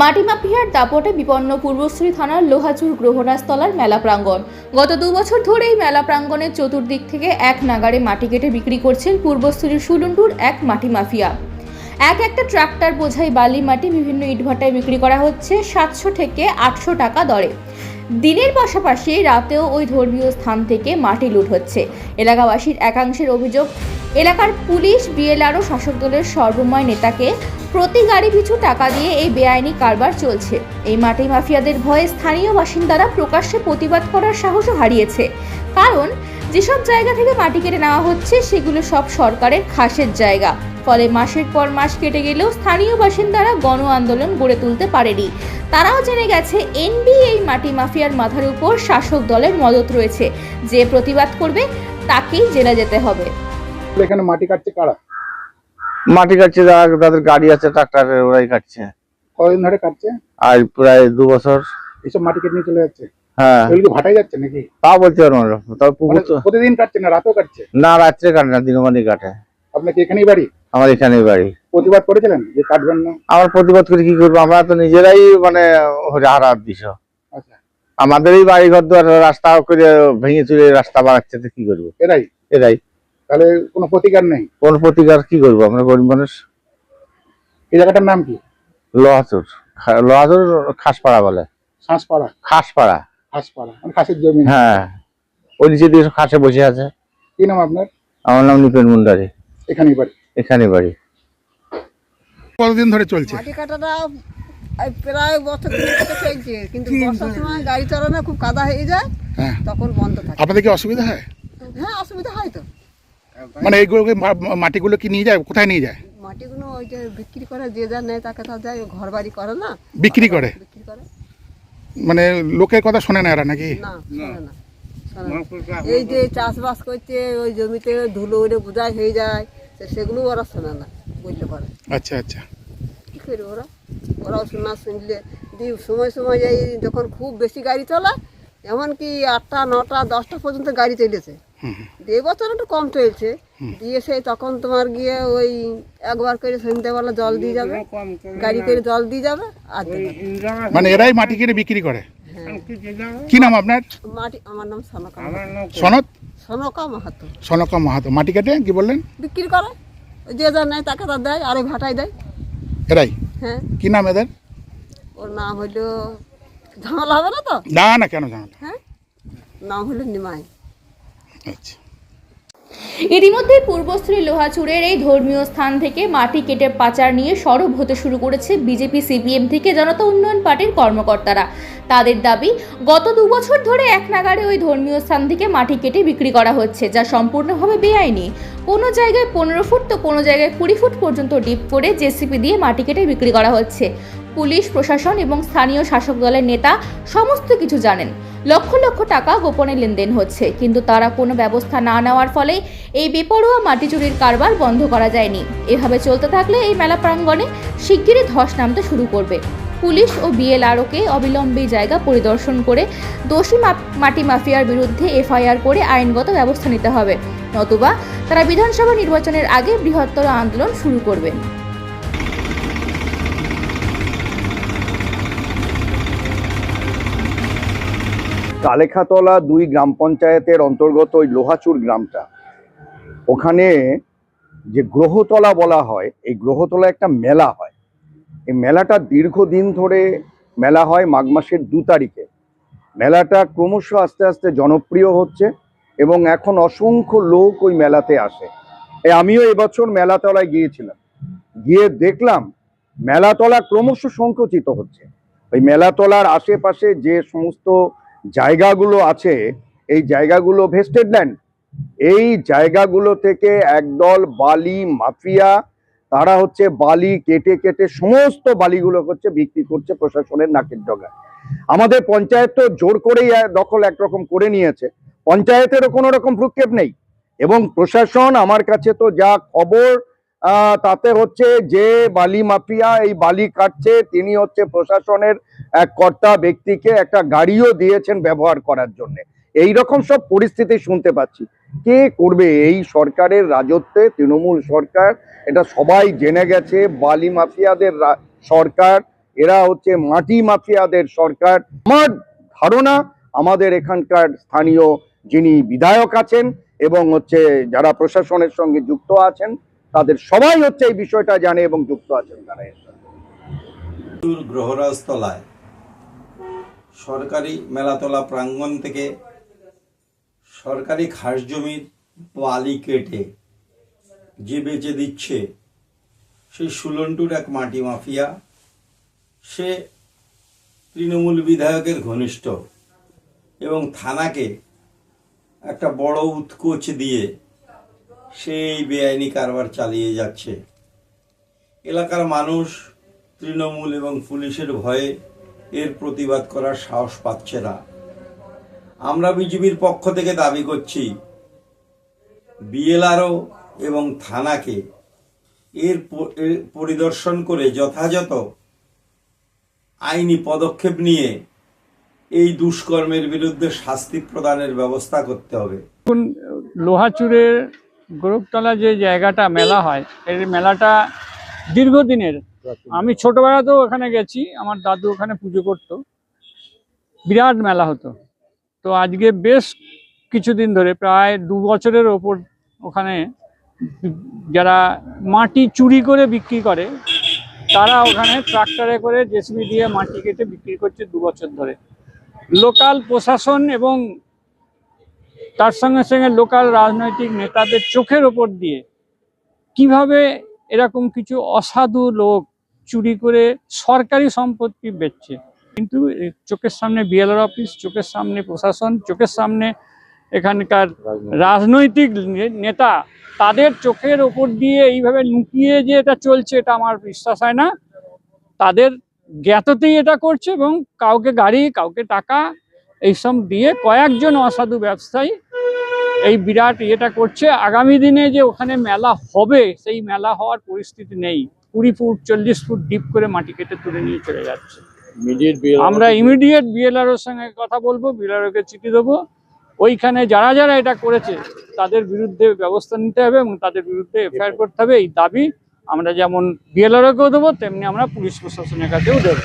মাটি মাফিয়ার দাপটে বিপন্ন পূর্বশ্রী থানার লোহাচুর গ্রহণাস্তলার মেলা প্রাঙ্গণ। গত দু বছর ধরে এই মেলা প্রাঙ্গণের চতুর্দিক থেকে এক নাগারে মাটি কেটে বিক্রি করছেন পূর্বশ্রীর সুলুন্ডুর এক মাটি মাফিয়া এক একটা ট্রাক্টর বোঝাই বালি মাটি বিভিন্ন ইটভাটায় বিক্রি করা হচ্ছে সাতশো থেকে আটশো টাকা দরে। দিনের পাশাপাশি রাতেও ওই ধর্মীয় স্থান থেকে মাটি লুট হচ্ছে। এলাকাবাসীর একাংশের অভিযোগ, এলাকার পুলিশ বিএলআরও শাসক দলের সর্বময় নেতাকে প্রতি গাড়ি পিছু টাকা দিয়ে এই বেআইনি কারবার চলছে। এই মাটি মাফিয়াদের ভয়ে স্থানীয় বাসিন্দারা প্রকাশ্যে প্রতিবাদ করার সাহসও হারিয়েছে। কারণ, যেসব জায়গা থেকে মাটি কেটে নেওয়া হচ্ছে, সেগুলো সব সরকারের খাসের জায়গা। ফলে মাসের পর মাস কেটে গেলেও স্থানীয় বাসিন্দারা গণ আন্দোলন গড়ে তুলতে পারেনি। তারাও জেনে গেছে এনবি এই মাটি মাফিয়ার মাথার উপর শাসক দলের মদত রয়েছে। যে প্রতিবাদ করবে তাকেই জেলে যেতে হবে। এখানে মাটি কাটছে কারা? মাটি কাটছে যারা তাদের গাড়ি আছে ট্রাক্টরের ওরাই কাটছে। কদিন ধরে কাটছে? আর প্রায় দু বছর। এইসব মাটি কেটে নিয়ে চলে যাচ্ছে? হ্যাঁ। কি ভাটাই যাচ্ছে নাকি? তা বলতে পারব না। তবে পুকুর মানে প্রতিদিন কাটছে না রাতেও কাটছে? না রাত্রে কাটে না দিনমানই কাটে। আপনার কি এখানেই বাড়ি? আমার এখানেই বাড়ি। প্রতিবাদ করেছিলেন যে কাটবেন না আমার প্রতিবাদ করে কি করব? আমরা তো নিজেরাই মানে হারার দিশ আচ্ছা। আমাদের এই বাড়ি ঘর দুয়ার রাস্তা করে ভেঙে চুরে রাস্তা বানাচ্ছে তো কি করব? এরাই। এরাই। তাহলে কোনো প্রতিকার নেই? কোন প্রতিকার কি করব? আমরা গরিব মানুষ। এই জায়গাটার নাম কি? লোহাচুর। লোহাচুর খাসপাড়া বলে। শাঁসপাড়া খাসপাড়া। খাসপাড়া। মানে খাসের জমি। হ্যাঁ। ওই নিচে দিয়ে খাসে বসে আছে। কি নাম আপনার? আমার নাম নিপেন মুন্ডারি। এখানেই বাড়ি। এখানে বাড়ি। কতদিন ধরে চলছে? মাটি কাটাটা প্রায় বছর চলছে কিন্তু বর্ষার সময় গাড়ি চালানো খুব কাদা হয়ে যায় হ্যাঁ। তখন বন্ধ থাকে। আপনাদের কি অসুবিধা হয়? হ্যাঁ অসুবিধা হয় তো। মানে এইগুলো মাটিগুলো কি নিয়ে যায়? কোথায় নিয়ে যায়? মাটিগুলো ওই যে বিক্রি করে যে যা নেয় তাকে তা যায় ঘর বাড়ি করে না। বিক্রি করে? বিক্রি করে। মানে লোকের কথা শোনে না এরা নাকি? না শোনে না। এই যে চাষবাস করছে ওই জমিতে ধুলো উড়ে বোঝাই হয়ে যায়। তো সেগুলো ওরা শোনে না বুঝতে পারে। আচ্ছা আচ্ছা। কী করবে ওরা? ওরাও শোনা শুনলে দিয়ে সময় সময় এই যখন খুব বেশি গাড়ি চলে এমনকি আটটা নটা দশটা পর্যন্ত গাড়ি চলেছে। দিয়ে বছর একটু কম চলছে। দিয়ে সেই তখন তোমার গিয়ে ওই একবার করে সন্ধ্যেবেলা জল দিয়ে যাবে। গাড়ি করে জল দিয়ে যাবে আর মানে এরাই মাটি কেটে বিক্রি করে? কি নাম আপনার? মাটি আমার নাম সনকা সনদ সনকা? মাহাতো। সনকা মাহাতো। মাটি কেটে কি বললেন? বিক্রি করে। ওই যে যা নেয় তাকে তা দেয় আরে ভাটাই দেয়। এরাই? হ্যাঁ। কি নাম এদের? ওর নাম হইল ঝামেলা হবে না তো? না না কেন ঝামেলা? হ্যাঁ? নাম হলো নিমাই। আচ্ছা। ইতিমধ্যে পূর্বশ্রী লোহাচুরের এই ধর্মীয় স্থান থেকে মাটি কেটে পাচার নিয়ে সরব হতে শুরু করেছে বিজেপি, সিপিএম থেকে জনতা উন্নয়ন পার্টির কর্মকর্তারা। তাদের দাবি, গত দু বছর ধরে এক নাগারে ওই ধর্মীয় স্থান থেকে মাটি কেটে বিক্রি করা হচ্ছে, যা সম্পূর্ণভাবে বেআইনি। কোনো জায়গায় পনেরো ফুট তো কোনো জায়গায় কুড়ি ফুট পর্যন্ত ডিপ করে জেসিপি দিয়ে মাটি কেটে বিক্রি করা হচ্ছে। পুলিশ, প্রশাসন এবং স্থানীয় শাসক দলের নেতা সমস্ত কিছু জানেন। লক্ষ লক্ষ টাকা গোপনে লেনদেন হচ্ছে, কিন্তু তারা কোনো ব্যবস্থা না নেওয়ার ফলে এই বেপরোয়া মাটি চুরির কারবার বন্ধ করা যায়নি। এভাবে চলতে থাকলে এই মেলা প্রাঙ্গণে শিগগিরই ধস নামতে শুরু করবে। পুলিশ ও বিএলআরওকে অবিলম্বে জায়গা পরিদর্শন করে দোষী মাটি মাফিয়ার বিরুদ্ধে এফআইআর করে আইনগত ব্যবস্থা নিতে হবে, নতুবা তারা বিধানসভা নির্বাচনের আগে বৃহত্তর আন্দোলন শুরু করবেন কালেখাতলা দুই গ্রাম পঞ্চায়েতের অন্তর্গত ওই লোহাচুর গ্রামটা। ওখানে যে গ্রহতলা বলা হয়, এই গ্রহতলা একটা মেলা হয়। এই মেলাটা দীর্ঘদিন ধরে মেলা হয় মাঘ মাসের দু তারিখে। মেলাটা ক্রমশ আস্তে আস্তে জনপ্রিয় হচ্ছে এবং এখন অসংখ্য লোক ওই মেলাতে আসে। আমিও এবছর মেলাতলায় গিয়েছিলাম। গিয়ে দেখলাম মেলাতলা ক্রমশ সংকুচিত হচ্ছে। ওই মেলাতলার আশেপাশে যে সমস্ত জায়গাগুলো আছে, এই জায়গাগুলো ভেস্টেড ল্যান্ড। এই জায়গাগুলো থেকে একদল বালি মাফিয়া, তারা হচ্ছে বালি কেটে কেটে সমস্ত বালিগুলো হচ্ছে বিক্রি করছে প্রশাসনের নাকের ডগায়। আমাদের পঞ্চায়েত তো জোর করেই দখল একরকম করে নিয়েছে। পঞ্চায়েতেরও কোনো রকম ভ্রুক্ষেপ নেই। এবং প্রশাসন আমার কাছে তো যা খবর তাতে হচ্ছে যে বালি মাফিয়া এই বালি কাটছে, তিনি হচ্ছে প্রশাসনের এক কর্তা ব্যক্তিকে একটা গাড়িও দিয়েছেন ব্যবহার করার জন্য। এই রকম সব পরিস্থিতি শুনতে পাচ্ছি। কে করবে? এই সরকারের রাজত্বে তৃণমূল সরকার, এটা সবাই জেনে গেছে, বালি মাফিয়াদের সরকার, এরা হচ্ছে মাটি মাফিয়াদের সরকার। আমার ধারণা, আমাদের এখানকার স্থানীয় যিনি বিধায়ক আছেন এবং হচ্ছে যারা প্রশাসনের সঙ্গে যুক্ত আছেন, তাদের সবাই হচ্ছে এই বিষয়টা জানে এবং যুক্ত আছেন তারা। গ্রহরাজতলায় সরকারি মেলাতলা প্রাঙ্গণ থেকে সরকারি খাস জমির বালি কেটে যে বেচে দিচ্ছে, সেই সুলন্টুর এক মাটি মাফিয়া, সে তৃণমূল বিধায়কের ঘনিষ্ঠ এবং থানাকে একটা বড় উৎকোচ দিয়ে সেই বেআইনি কারবার চালিয়ে যাচ্ছে। এলাকার মানুষ তৃণমূল এবং পুলিশের ভয়ে এর প্রতিবাদ করার সাহস পাচ্ছে না। আমরা বিজেপির পক্ষ থেকে দাবি করছি, বিএলআরও এবং থানাকে এর পরিদর্শন করে যথাযথ আইনি পদক্ষেপ নিয়ে এই দুষ্কর্মের বিরুদ্ধে শাস্তি প্রদানের ব্যবস্থা করতে হবে। লোহাচুরের গোরখতলা যে জায়গাটা মেলা হয়, এই মেলাটা দীর্ঘদিনের আমি ছোটবেলাতেও ওখানে গেছি আমার দাদু ওখানে পুজো করতো। বিরাট মেলা হতো। তো আজকে বেশ কিছুদিন ধরে প্রায় দু বছরের ওপর ওখানে যারা মাটি চুরি করে বিক্রি করে তারা ওখানে ট্রাক্টরে করে জেসিবি দিয়ে মাটি কেটে বিক্রি করছে দু বছর ধরে। লোকাল প্রশাসন এবং তার সঙ্গে সঙ্গে লোকাল রাজনৈতিক নেতাদের চোখের ওপর দিয়ে কীভাবে এরকম কিছু অসাধু লোক চুরি করে সরকারি সম্পত্তি বেচছে। কিন্তু চোখের সামনে বিএলআর অফিস চোখের সামনে প্রশাসন চোখের সামনে এখানকার রাজনৈতিক। নেতা তাদের চোখের ওপর দিয়ে এইভাবে লুকিয়ে যে এটা চলছে এটা আমার বিশ্বাস হয় না। তাদের জ্ঞাততেই এটা করছে এবং কাউকে গাড়ি কাউকে টাকা এইসব দিয়ে কয়েকজন অসাধু ব্যবসায়ী এই বিরাট ইয়েটা করছে। আগামী দিনে যে ওখানে মেলা হবে সেই মেলা হওয়ার পরিস্থিতি নেই। কুড়ি ফুট চল্লিশ ফুট ডিপ করে মাটি কেটে তুলে নিয়ে চলে যাচ্ছে। আমরা ইমিডিয়েট বিএলআর সঙ্গে কথা বলব বিএলআর কে চিঠি দেবো। ওইখানে যারা যারা এটা করেছে তাদের বিরুদ্ধে ব্যবস্থা নিতে হবে এবং তাদের বিরুদ্ধে এফআইআর করতে হবে। এই দাবি আমরা যেমন বিএলআরওকেও দেবো তেমনি আমরা পুলিশ প্রশাসনের কাছেও দেবো।